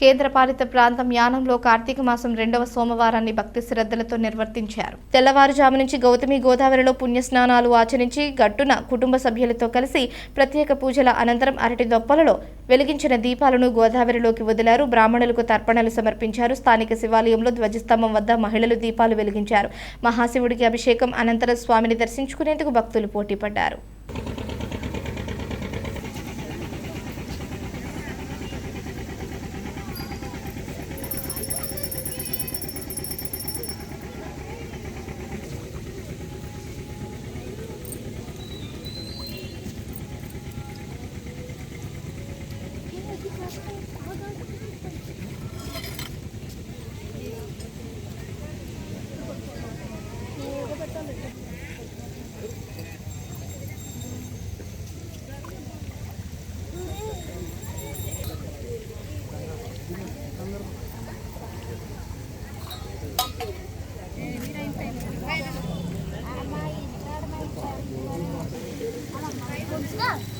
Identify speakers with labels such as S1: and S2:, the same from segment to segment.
S1: కేంద్రపాలిత ప్రాంతం యానంలో కార్తీక మాసం రెండవ సోమవారాన్ని భక్తి శ్రద్ధలతో నిర్వర్తించారు. తెల్లవారుజాము నుంచి గౌతమి గోదావరిలో పుణ్యస్నానాలు ఆచరించి గట్టున కుటుంబ సభ్యులతో కలిసి ప్రత్యేక పూజల అనంతరం అరటి దొప్పలలో వెలిగించిన దీపాలను గోదావరిలోకి వదిలారు. బ్రాహ్మణులకు తర్పణలు సమర్పించారు. స్థానిక శివాలయంలో ధ్వజస్తంభం వద్ద మహిళలు దీపాలు వెలిగించారు. మహాశివుడికి అభిషేకం అనంతరం స్వామిని దర్శించుకునేందుకు భక్తులు పోటీపడ్డారు. Let's go.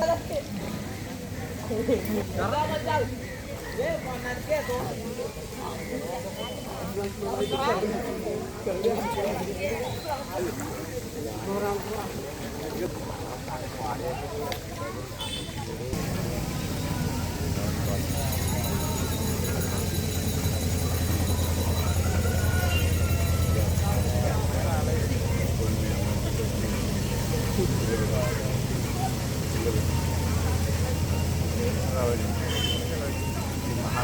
S1: Gracias. Gracias.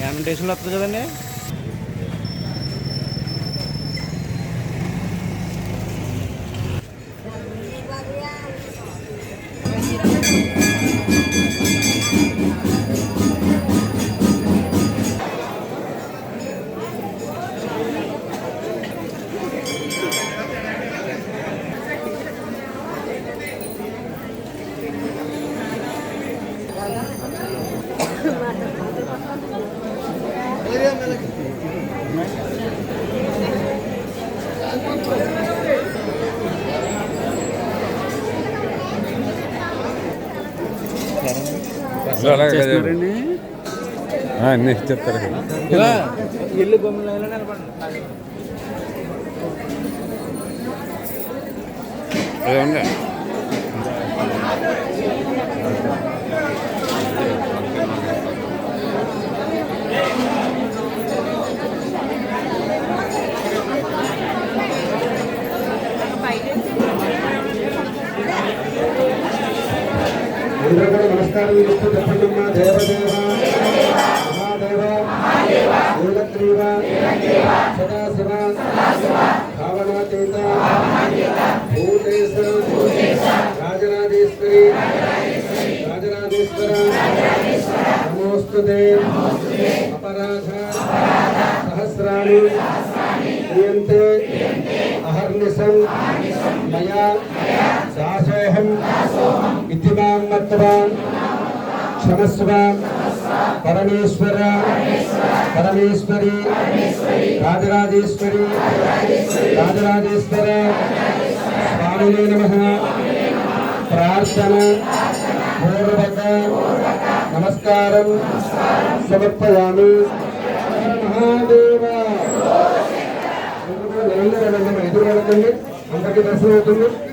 S2: యానిటేషన్లో వస్తుంది కదండి
S3: చేస్తున్నారండి?
S4: అన్నీ చెప్తారు.
S2: ఇల్లు బొమ్మలు నిలబడండి
S4: అదే
S3: కూడా విష్ణు చేస్తూ దేవదేవ మహాదేవ నీలగ్రీవ సదాశివ భావనాతీత భూతేశ రాజరాజేశ్వరి రాజరాజేశ్వర నమోస్తు అపరాధ సహస్రాణి క్రియంతే అహర్నిశం మయా దాసోహం ఇతి మాం మత్వా క్షమస్వ పరమేశ్వర. పరమేశ్వరి. రాజరాజేశ్వరి. రాజరాజేశ్వర. స్వామినే నమ. ప్రార్థన. పూర్వక నమస్కారం. సమర్పయామి. మహాదేవ. ఎదురు వెళ్ళండి అందరికీ దర్శనం అవుతుంది